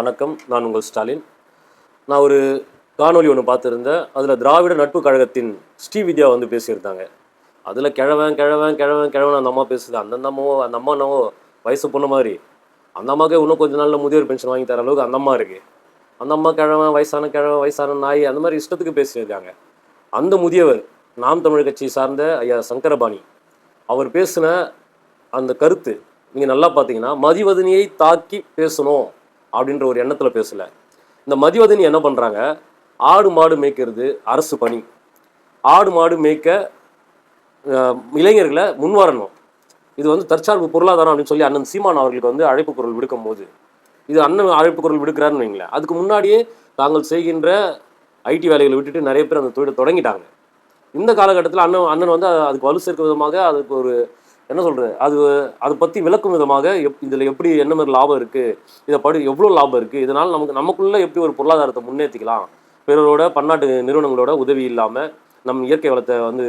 வணக்கம் நான் உங்கள் ஸ்டாலின். நான் ஒரு காணொளி ஒன்று பார்த்துருந்தேன். அதில் திராவிட நட்பு கழகத்தின் ஸ்ரீவித்யா வந்து பேசியிருந்தாங்க. அதில் கிழவன் கிழவன் கிழவன் கிழவன் அந்த அம்மா பேசுது. அந்த அம்மாவோ அந்த அம்மா என்னவோ வயசு பொண்ணு மாதிரி. அந்த அம்மாவுக்கு இன்னும் கொஞ்சம் நாளில் முதியோர் பென்ஷன் வாங்கி தர அளவுக்கு அந்த அம்மா இருக்குது அந்த அம்மா கிழவன் வயசான கிழவன் வயசான நாய் அந்த மாதிரி இஷ்டத்துக்கு பேசியிருக்காங்க. அந்த முதியவர் நாம் தமிழ் கட்சி சார்ந்த ஐயா சங்கரபாணி அவர் பேசின அந்த கருத்து நீங்கள் நல்லா பார்த்தீங்கன்னா மதிவதனியை தாக்கி பேசணும். அப்படின்ற ஒரு எண்ணத்தில் பேசலை. இந்த மதிவதனி என்ன பண்ணுறாங்க ஆடு மாடு மேய்க்கிறது அரசு பணி. ஆடு மாடு மேய்க்க இளைஞர்களை முன்வரணும். இது வந்து தற்சார்பு பொருளாதாரம் அப்படின்னு சொல்லி அண்ணன் சீமான் அவர்களுக்கு வந்து அழைப்பு குரல் விடுக்கும் போது இது அண்ணன் அழைப்பு குரல் விடுக்கிறாருன்னு வைங்களேன். அதுக்கு முன்னாடியே தாங்கள் செய்கின்ற ஐடி வேலைகளை விட்டுட்டு நிறைய பேர் அந்த தொழிலை தொடங்கிட்டாங்க. இந்த காலகட்டத்தில் அண்ணன் அண்ணன் வந்து அதுக்கு வலு சேர்க்க விதமாக அதுக்கு ஒரு என்ன சொல்கிறது அது அதை பற்றி விளக்கும் விதமாக எப் இதில் எப்படி என்ன மாதிரி லாபம் இருக்குது இதை படி எவ்வளோ லாபம் இருக்குது இதனால் நமக்கு நமக்குள்ளே எப்படி ஒரு பொருளாதாரத்தை முன்னேற்றிக்கலாம் பிறரோட பன்னாட்டு நிறுவனங்களோட உதவி இல்லாமல் நம் இயற்கை வளத்தை வந்து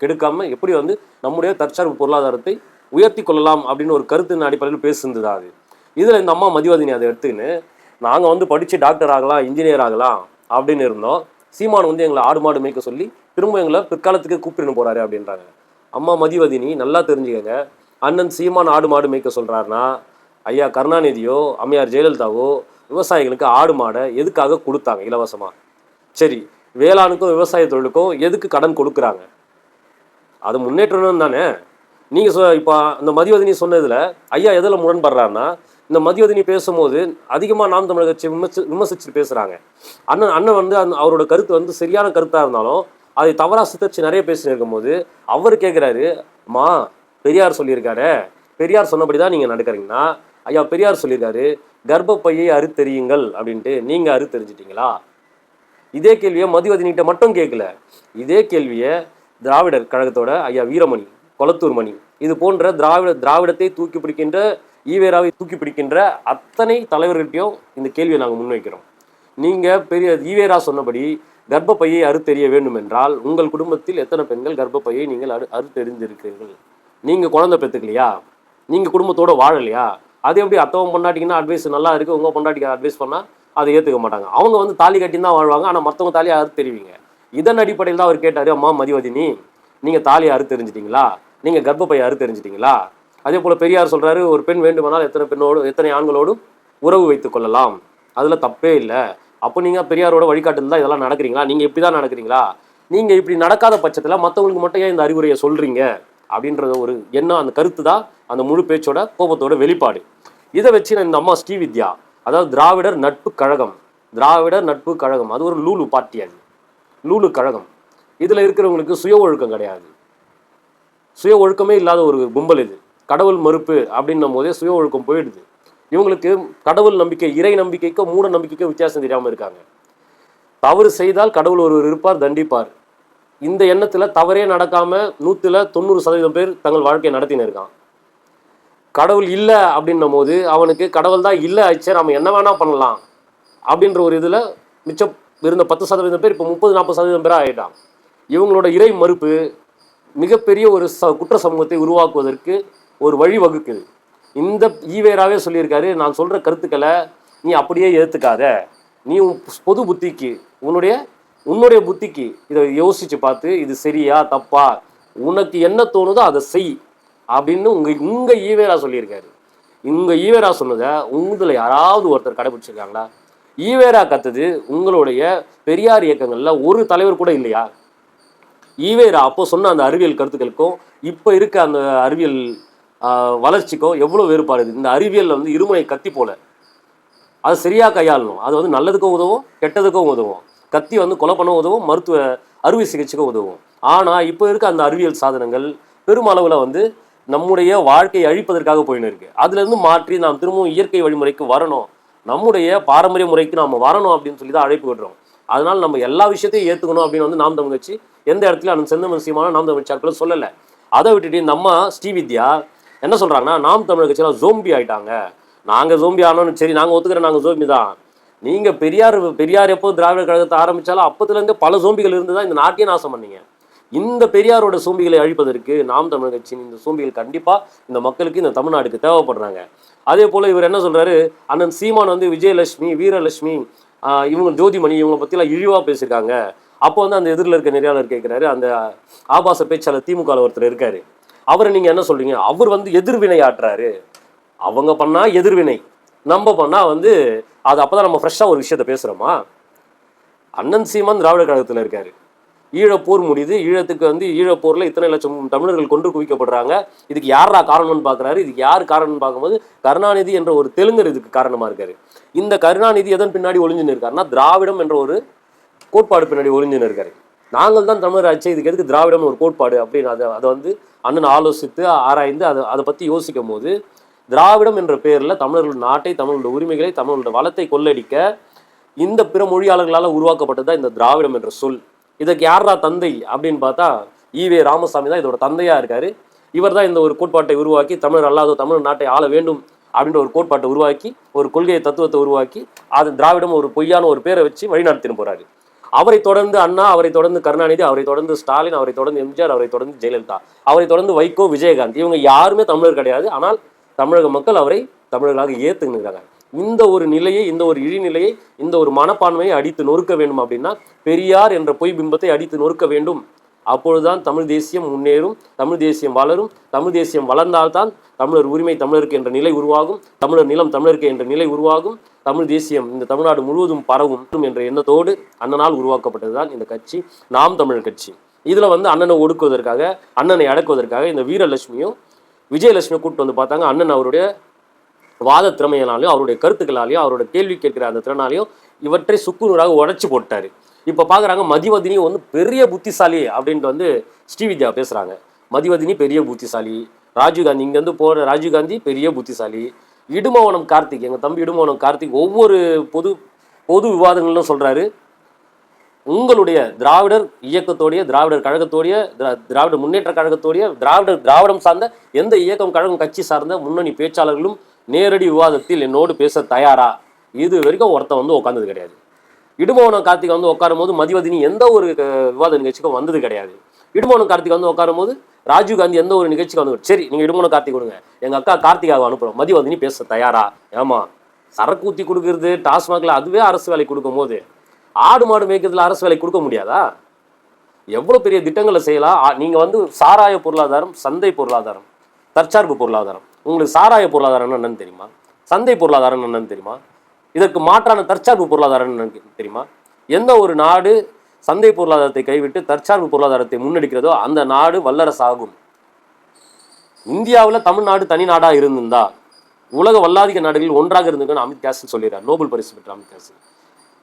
கெடுக்காமல் எப்படி வந்து நம்முடைய தற்சார்பு பொருளாதாரத்தை உயர்த்தி கொள்ளலாம் அப்படின்னு ஒரு கருத்தின் அடிப்படையில் பேசுனது அது. இதில் இந்த அம்மா மதிவாதினி அதை எடுத்துக்கின்னு நாங்கள் வந்து படித்து டாக்டர் ஆகலாம் இன்ஜினியர் ஆகலாம் அப்படின்னு இருந்தோம். சீமான் வந்து எங்களை ஆடு மாடு மேய்க்க சொல்லி திரும்ப எங்களை பிற்காலத்துக்கு கூப்பிட்டுன்னு போறாரு அப்படின்றாங்க. அம்மா மதிவதினி நல்லா தெரிஞ்சுக்கங்க. அண்ணன் சீமான் ஆடு மாடு மேய்க்க சொல்கிறாருன்னா ஐயா கருணாநிதியோ அம்மையார் ஜெயலலிதாவோ விவசாயிகளுக்கு ஆடு மாடை எதுக்காக கொடுத்தாங்க இலவசமாக சரி வேளாணுக்கும் விவசாய தொழிலுக்கும் எதுக்கு கடன் கொடுக்குறாங்க? அது முன்னேற்றணும் தானே? நீங்கள் சொ இப்போ இந்த மதிவதினி சொன்னதில் ஐயா எதில் முரண்படுறாருன்னா இந்த மதிவதினி பேசும்போது அதிகமாக நாம் தமிழர் கட்சி விமர்சி விமர்சிச்சு பேசுகிறாங்க அண்ணன் அண்ணன் வந்து அந் அவரோட கருத்து வந்து சரியான கருத்தாக இருந்தாலும் அதை தவறாக சித்தரிச்சு நிறைய பேசின்னு இருக்கும்போது அவர் கேட்குறாரு அம்மா பெரியார் சொல்லியிருக்காரு. பெரியார் சொன்னபடி தான் நீங்கள் நடக்கிறீங்கன்னா ஐயா பெரியார் சொல்லியிருக்காரு கர்ப்பப்பையை அறுத்தெறியுங்கள் அப்படின்ட்டு நீங்கள் அறுத்தெறிஞ்சிட்டீங்களா? இதே கேள்வியை மதிவதனிகிட்ட மட்டும் கேட்கல இதே கேள்வியை திராவிடர் கழகத்தோட ஐயா வீரமணி கொளத்தூர் மணி இது போன்ற திராவிட திராவிடத்தை தூக்கி பிடிக்கின்ற ஈவேராவை தூக்கி பிடிக்கின்ற அத்தனை தலைவர்கள்ட்டையும் இந்த கேள்வியை நாங்கள் முன்வைக்கிறோம். நீங்கள் பெரிய ஈவேரா சொன்னபடி கர்ப்பப்பையை அறுத்தெறிய வேண்டும் என்றால் உங்கள் குடும்பத்தில் எத்தனை பெண்கள் கர்ப்பப்பையை நீங்கள் அறு அறுத்தெறிந்திருக்கிறீர்கள்? நீங்கள் குழந்தை பெற்றுக்கலையா? நீங்கள் குடும்பத்தோடு வாழலையா? அது எப்படி அத்தவன் பொண்டாட்டிங்கன்னா அட்வைஸ் நல்லா இருக்குது உங்கள் பொண்டாட்டிக்கு அட்வைஸ் பண்ணால் அதை ஏற்றுக்க மாட்டாங்க. அவங்க வந்து தாலி கட்டி தான் வாழ்வாங்க ஆனால் மற்றவங்க தாலியை அறுத்து தெரிவிங்க இதன் அடிப்படையில் தான் அவர் கேட்டார் அம்மா மதிவதினி நீங்கள் தாலியை அறுத்து தெரிஞ்சிட்டீங்களா நீங்கள் கர்ப்பப்பையை அறுத்து தெரிஞ்சிட்டீங்களா அதே போல் பெரியார் சொல்கிறாரு ஒரு பெண் வேண்டுமானால் எத்தனை பெண்ணோடு எத்தனை ஆண்களோடும் உறவு வைத்துக் கொள்ளலாம். அதில் தப்பே இல்லை. அப்போ நீங்கள் பெரியாரோட வழிகாட்டுதல் தான் இதெல்லாம் நடக்கிறீங்களா? நீங்கள் இப்படி தான் நடக்கிறீங்களா? நீங்கள் இப்படி நடக்காத பட்சத்தில் மற்றவங்களுக்கு மட்டும் ஏன் இந்த அறிவுரையை சொல்கிறீங்க அப்படின்றத ஒரு எண்ணம் அந்த கருத்து தான் அந்த முழு பேச்சோட கோபத்தோட வெளிப்பாடு. இதை வச்சு நான் இந்த அம்மா ஸ்ரீ வித்யா அதாவது திராவிடர் நட்பு கழகம் திராவிடர் நட்பு கழகம் அது ஒரு லூலு பார்ட்டி அது. லூலு கழகம். இதில் இருக்கிறவங்களுக்கு சுய ஒழுக்கம் கிடையாது. சுய ஒழுக்கமே இல்லாத ஒரு கும்பல் இது. கடவுள் மறுப்பு அப்படின்னும் போதே சுய ஒழுக்கம் போயிடுது. இவங்களுக்கு கடவுள் நம்பிக்கை இறை நம்பிக்கைக்கும் மூட நம்பிக்கைக்கும் வித்தியாசம் தெரியாமல் இருக்காங்க. தவறு செய்தால் கடவுள் ஒருவர் இருப்பார் தண்டிப்பார். இந்த எண்ணத்தில் தவறே நடக்காமல் நூற்றில் தொண்ணூறு சதவீதம் பேர் தங்கள் வாழ்க்கையை நடத்தின்னு இருக்கான். கடவுள் இல்லை அப்படின்னும் போது அவனுக்கு கடவுள் தான் இல்லை ஆச்சு நம்ம என்ன வேணால் பண்ணலாம் அப்படின்ற ஒரு இதில் மிச்சம் இருந்த பத்து சதவீதம் பேர் இப்போ முப்பது நாற்பது சதவீதம் பேராக ஆகிட்டான் இவங்களோட இறை மறுப்பு மிகப்பெரிய ஒரு ச குற்ற சமூகத்தை உருவாக்குவதற்கு ஒரு வழி வகுக்குது இந்த ஈவேராவே சொல்லியிருக்காரு நான் சொல்கிற கருத்துக்களை நீ அப்படியே ஏற்றுக்காத நீ பொது புத்திக்கு உன்னுடைய உன்னுடைய புத்திக்கு இதை யோசித்து பார்த்து இது சரியா தப்பா உனக்கு என்ன தோணுதோ அதை செய் அப்படின்னு உங்கள் உங்கள் ஈவேரா சொல்லியிருக்காரு. உங்கள் ஈவேரா சொன்னதை உங்களில் யாராவது ஒருத்தர் கடைபிடிச்சிருக்காங்களா? ஈவேரா கத்தது உங்களுடைய பெரியார் இயக்கங்களில் ஒரு தலைவர் கூட இல்லையா? ஈவேரா அப்போ சொன்ன அந்த அறிவியல் கருத்துக்களுக்கும் இப்போ இருக்க அந்த அறிவியல் வளர்ச்சிக்கோ எவ்வளோ வேறுபாடு இருக்குது. இந்த அறிவியலில் வந்து இருமுனை கத்தி போல. அது சரியாக கையாளணும். அது வந்து நல்லதுக்கும் உதவும் கெட்டதுக்கும் உதவும். கத்தி வந்து கொலை பண்ண உதவும் மருத்துவ அறுவை சிகிச்சைக்கும் உதவும். ஆனால் இப்போ இருக்க அந்த அறிவியல் சாதனங்கள் பெருமளவில் வந்து நம்முடைய வாழ்க்கையை அழிப்பதற்காக போயின்னு இருக்கு. அதுலேருந்து மாற்றி நாம் திரும்பவும் இயற்கை வழிமுறைக்கு வரணும். நம்முடைய பாரம்பரிய முறைக்கு நாம் வரணும் அப்படின்னு சொல்லி தான் அழைப்பு விடுறோம். அதனால் நம்ம எல்லா விஷயத்தையும் ஏற்றுக்கணும் அப்படின்னு வந்து நாம் தமிழ் கட்சி எந்த இடத்துல அந்த செந்தமிழ் சீமான நாம் தமிழ் சாட்களும் சொல்லலை. அதை விட்டுட்டு நம்ம ஸ்ரீவித்யா என்ன சொல்கிறாங்கன்னா நாம் தமிழர் கட்சியெல்லாம் ஜோம்பி ஆயிட்டாங்க. நாங்கள் ஜோம்பி ஆனோம்னு சரி நாங்கள் ஒத்துக்கிறோம் நாங்கள் ஜோம்பி தான். நீங்கள் பெரியார் பெரியார் எப்போ திராவிட கழகத்தை ஆரம்பித்தாலும் அப்போதுலேருந்து பல சோம்பிகள் இருந்து தான் இந்த நாட்டையே நாசம் பண்ணீங்க. இந்த பெரியாரோட சோம்பிகளை அழிப்பதற்கு நாம் தமிழர் கட்சியின் இந்த சோம்பிகள் கண்டிப்பாக இந்த மக்களுக்கு இந்த தமிழ்நாடுக்கு தேவைப்படுறாங்க. அதே போல் இவர் என்ன சொல்கிறாரு அண்ணன் சீமான் வந்து விஜயலட்சுமி வீரலட்சுமி இவங்க ஜோதிமணி இவங்களை பற்றிலாம் இழிவாக பேசியிருக்காங்க. அப்போ வந்து அந்த எதிரில் இருக்க நெறியாளர் கேட்குறாரு அந்த ஆபாச பேச்சாளர் திமுக ஒருத்தர் இருக்காரு. அவரை நீங்க என்ன சொல்றீங்க? அவர் வந்து எதிர்வினை ஆட்டுறாரு. அவங்க பண்ணா எதிர்வினை. நம்ம பண்ணா வந்து அது அப்பதான் நம்ம ஃப்ரெஷ்ஷாக ஒரு விஷயத்த பேசுறோமா? அண்ணன் சீமான் திராவிட கழகத்துல இருக்காரு. ஈழப்போர் முடியுது. ஈழத்துக்கு வந்து ஈழப்போர்ல இத்தனை லட்சம் தமிழர்கள் கொன்று குவிக்கப்படுறாங்க இதுக்கு யாரா காரணம்னு பார்க்குறாரு இதுக்கு யார் காரணம்னு பார்க்கும்போது கருணாநிதி என்ற ஒரு தெலுங்கர் இதுக்கு காரணமா இருக்காரு. இந்த கருணாநிதி எதன் பின்னாடி ஒளிஞ்சுன்னு இருக்காருன்னா திராவிடம் என்ற ஒரு கோட்பாடு பின்னாடி ஒளிஞ்சுன்னு இருக்காரு. நாங்கள் தான் தமிழர் ஆட்சி இதுக்கு எதுக்கு திராவிடம் ஒரு கோட்பாடு அப்படின்னு அதை அதை வந்து அண்ணன் ஆலோசித்து ஆராய்ந்து அதை அதை பற்றி யோசிக்கும் போது திராவிடம் என்ற பெயரில் தமிழர்கள் நாட்டை தமிழர்களுடைய உரிமைகளை தமிழர்களுடைய வளத்தை கொள்ளடிக்க இந்த பிற மொழியாளர்களால் உருவாக்கப்பட்டது தான் இந்த திராவிடம் என்ற சொல். இதற்கு யாரா தந்தை அப்படின்னு பார்த்தா ஈவே ராமசாமி தான் இதோட தந்தையாக இருக்காரு. இவர் தான் இந்த ஒரு கோட்பாட்டை உருவாக்கி தமிழர் அல்லாத தமிழ் நாட்டை ஆள வேண்டும் அப்படின்ற ஒரு கோட்பாட்டை உருவாக்கி ஒரு கொள்கையை தத்துவத்தை உருவாக்கி அது திராவிடம் ஒரு பொய்யான ஒரு பேரை வச்சு வழிநடத்தின்னு போறாரு. அவரை தொடர்ந்து அண்ணா அவரை தொடர்ந்து கருணாநிதி அவரை தொடர்ந்து ஸ்டாலின் அவரை தொடர்ந்து எம்ஜிஆர் அவரை தொடர்ந்து ஜெயலலிதா அவரை தொடர்ந்து வைகோ விஜயகாந்த். இவங்க யாருமே தமிழர் கிடையாது. ஆனால் தமிழக மக்கள் அவரை தமிழர்களாக ஏத்துக்கிறாங்க இந்த ஒரு நிலையை இந்த ஒரு இழிநிலையை இந்த ஒரு மனப்பான்மையை அடித்து நொறுக்க வேண்டும் அப்படின்னா பெரியார் என்ற பொய் பிம்பத்தை அடித்து நொறுக்க வேண்டும். அப்பொழுதுதான் தமிழ் தேசியம் முன்னேறும் தமிழ் தேசியம் வளரும் தமிழ் தேசியம் வளர்ந்தால்தான் தமிழர் உரிமை தமிழருக்கு என்ற நிலை உருவாகும் தமிழர் நிலம் தமிழருக்கு என்ற நிலை உருவாகும் தமிழ் தேசியம் இந்த தமிழ்நாடு முழுவதும் பரவும் என்ற எண்ணத்தோடு அண்ணனால் உருவாக்கப்பட்டதுதான் இந்த கட்சி நாம் தமிழர் கட்சி. இதில் வந்து அண்ணனை ஒடுக்குவதற்காக அண்ணனை அடக்குவதற்காக இந்த வீரலட்சுமியும் விஜயலட்சுமியை கூப்பிட்டு வந்து பார்த்தாங்க. அண்ணன் அவருடைய வாத திறமையினாலையும் அவருடைய கருத்துக்களாலையும் அவருடைய கேள்வி கேட்கிற அந்த திறனாலையும் இவற்றை சுக்குநூறாக உடச்சி போட்டார். இப்போ பார்க்குறாங்க மதிவதினி வந்து பெரிய புத்திசாலி அப்படின்ட்டு வந்து ஸ்ரீவித்யா பேசுகிறாங்க மதிவதினி பெரிய புத்திசாலி ராஜீவ்காந்தி இங்கேருந்து போகிற ராஜீவ்காந்தி பெரிய புத்திசாலி இடுமவனம் கார்த்திக் எங்கள் தம்பி இடுமவனம் கார்த்திக் ஒவ்வொரு பொது பொது விவாதங்களும் சொல்கிறாரு உங்களுடைய திராவிடர் இயக்கத்தோடைய திராவிடர் கழகத்தோடைய திராவிட முன்னேற்ற கழகத்தோடைய திராவிடர் திராவிடம் சார்ந்த எந்த இயக்கம் கழகம் கட்சி சார்ந்த முன்னணி பேச்சாளர்களும் நேரடி விவாதத்தில் என்னோடு பேச தயாரா? இது வரைக்கும் ஒருத்தன் வந்து உட்காந்தது கிடையாது. இடுமோனம் கார்த்திகை வந்து உட்காரும் போது மதிவதினி எந்த ஒரு விவாத நிகழ்ச்சிக்கும் வந்தது கிடையாது. இடுமோனம் கார்த்திகா வந்து உட்காரும் போது ராஜீவ் காந்தி எந்த ஒரு நிகழ்ச்சிக்கு வந்து சரி நீங்க இடுமோனம் கார்த்திக் கொடுங்க. எங்க அக்கா கார்த்திகாவை அனுப்புறோம். மதிவதினி பேச தயாரா? ஏமா சரக்கு ஊத்தி கொடுக்கறது டாஸ்மாக்ல அதுவே அரசு வேலை கொடுக்கும் போது ஆடு மாடு மேய்க்கிறதுல அரசு வேலை கொடுக்க முடியாதா? எவ்வளோ பெரிய திட்டங்களை செய்யலாம் நீங்கள் நீங்க வந்து சாராய பொருளாதாரம் சந்தை பொருளாதாரம் தற்சார்பு பொருளாதாரம். உங்களுக்கு சாராய பொருளாதாரம் என்னன்னு தெரியுமா? சந்தை பொருளாதாரம் என்னன்னு தெரியுமா? இதற்கு மாற்றான தற்சார்பு பொருளாதாரம் என்னன்னு தெரியுமா? எந்த ஒரு நாடு சந்தை பொருளாதாரத்தை கைவிட்டு தற்சார்பு பொருளாதாரத்தை முன்னெடுக்கிறதோ அந்த நாடு வல்லரசாகும். இந்தியாவில் தமிழ்நாடு தனி நாடாக இருந்திருந்தா உலக வல்லாதிக்க நாடுகளில் ஒன்றாக இருந்திருக்குன்னு அமித் காசன் சொல்லிடுறார் நோபல் பரிசு பெற்ற அமித் காசன்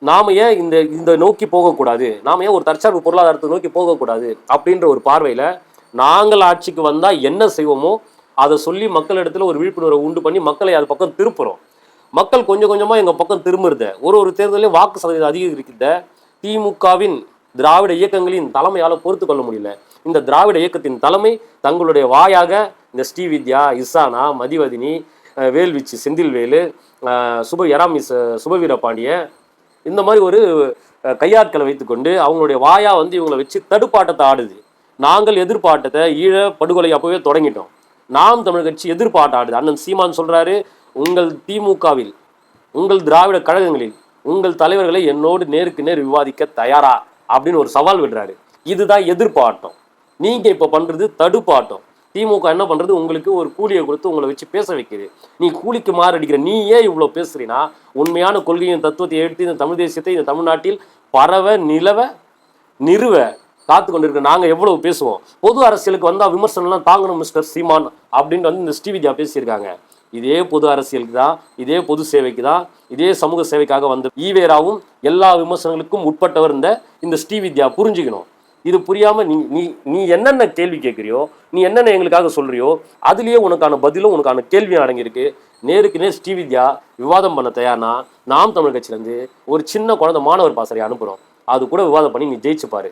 நாம ஏன் இந்த இந்த நோக்கி போகக்கூடாது? நாம ஏன் ஒரு தற்சார்பு பொருளாதாரத்தை நோக்கி போகக்கூடாது? அப்படின்ற ஒரு பார்வையில் நாங்கள் ஆட்சிக்கு வந்தால் என்ன செய்வோமோ அதை சொல்லி மக்களிடத்தில் ஒரு விழிப்புணர்வை உண்டு பண்ணி மக்களை அது பக்கம் திருப்புறோம். மக்கள் கொஞ்சம் கொஞ்சமாக எங்கள் பக்கம் திரும்புறத. ஒரு ஒரு தேர்தலையும் வாக்கு சதவீதம் அதிகரிக்கிறத திமுகவின் திராவிட இயக்கங்களின் தலைமையால் பொறுத்து கொள்ள முடியல. இந்த திராவிட இயக்கத்தின் தலைமை தங்களுடைய வாயாக இந்த ஸ்ரீவித்யா இசானா மதிவதினி வேல்விச்சு செந்தில்வேலு சுப எராமிஸ் சுபவீர பாண்டிய இந்த மாதிரி ஒரு கையாட்களை வைத்துக்கொண்டு அவங்களுடைய வாயா வந்து இவங்களை வச்சு தடுப்பாட்டத்தை ஆடுது. நாங்கள் எதிர்ப்பாட்டத்தை ஈழ படுகொலை அப்போவே தொடங்கிட்டோம். நாம் தமிழ் கட்சி எதிர்ப்பாட்டம் ஆடுது. அண்ணன் சீமான் சொல்கிறாரு உங்கள் திமுகவில் உங்கள் திராவிட கழகங்களில் உங்கள் தலைவர்களை என்னோடு நேருக்கு நேர் விவாதிக்க தயாரா? அப்படின்னு ஒரு சவால் விடுறாரு. இதுதான் எதிர்ப்பாட்டம் நீங்க இப்ப பண்றது தடுப்பாட்டம். திமுக என்ன பண்றது? உங்களுக்கு ஒரு கூலியை கொடுத்து உங்களை வச்சு பேச வைக்குது. நீ கூலிக்கு மாறடிக்கிற நீ ஏன் இவ்வளோ பேசுறீனா உண்மையான கொள்கையின் தத்துவத்தை எடுத்து இந்த தமிழ் தேசியத்தை இந்த தமிழ்நாட்டில் பரவ நிலவ நிறுவ காத்து கொண்டிருக்க நாங்கள் எவ்வளவு பேசுவோம்? பொது அரசியலுக்கு வந்தால் விமர்சனம்லாம் தாங்கணும் மிஸ்டர் சீமான் அப்படின்னு வந்து இந்த ஸ்ரீவித்யா பேசியிருக்காங்க. இதே பொது அரசியலுக்கு தான் இதே பொது சேவைக்கு தான் இதே சமூக சேவைக்காக வந்த ஈவேராவும் எல்லா விமர்சனங்களுக்கும் உட்பட்டவர் இந்த இந்த ஸ்ரீவித்யா புரிஞ்சுக்கணும். இது புரியாமல் நீ நீ நீ என்னென்ன கேள்வி கேட்குறியோ நீ என்னென்ன எங்களுக்காக சொல்கிறியோ அதுலேயே உனக்கான பதிலும் உனக்கான கேள்வியும் அடங்கியிருக்கு. நேருக்கு நேர் ஸ்ரீவித்யா விவாதம் பண்ண தயார்னா நாம் தமிழ் கட்சியிலேருந்து ஒரு சின்ன குழந்தை மாணவர் பாசறை அனுப்புகிறோம் அது கூட விவாதம் பண்ணி நீ ஜெயிச்சுப்பாரு.